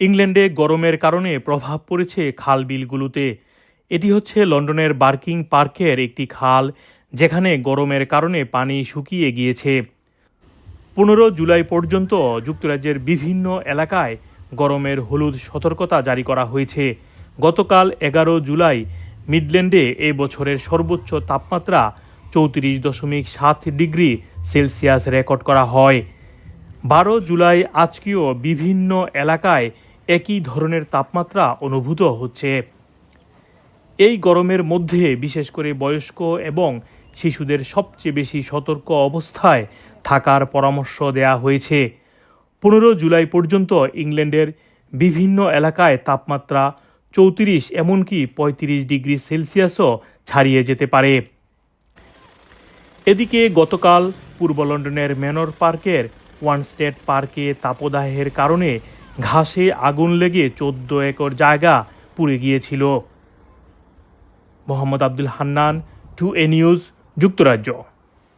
ইংল্যান্ডে গরমের কারণে প্রভাব পড়েছে খাল বিলগুলোতে। এটি হচ্ছে লন্ডনের বার্কিং পার্কের একটি খাল, যেখানে গরমের কারণে পানি শুকিয়ে গিয়েছে। পনেরো জুলাই পর্যন্ত যুক্তরাজ্যের বিভিন্ন এলাকায় গরমের হলুদ সতর্কতা জারি করা হয়েছে। গতকাল এগারো জুলাই মিডল্যান্ডে এ বছরের সর্বোচ্চ তাপমাত্রা চৌত্রিশ দশমিক সাত ডিগ্রি সেলসিয়াস রেকর্ড করা হয়। বারো জুলাই আজকেও বিভিন্ন এলাকায় একই ধরনের তাপমাত্রা অনুভূত হচ্ছে। এই গরমের মধ্যে বিশেষ করে বয়স্ক এবং শিশুদের সবচেয়ে বেশি সতর্ক অবস্থায় থাকার পরামর্শ দেয়া হয়েছে। পনেরো জুলাই পর্যন্ত ইংল্যান্ডের বিভিন্ন এলাকায় তাপমাত্রা চৌত্রিশ, এমনকি পঁয়ত্রিশ ডিগ্রি সেলসিয়াসও ছাড়িয়ে যেতে পারে। এদিকে গতকাল পূর্ব লন্ডনের ম্যানর পার্কের ওয়ান স্টেট পার্কে তাপদাহের কারণে ঘাসে আগুন লেগে চোদ্দ একর জায়গা পুড়ে গিয়েছিল। Mohammad Abdul Hannan to A News যুক্তরাজ্য।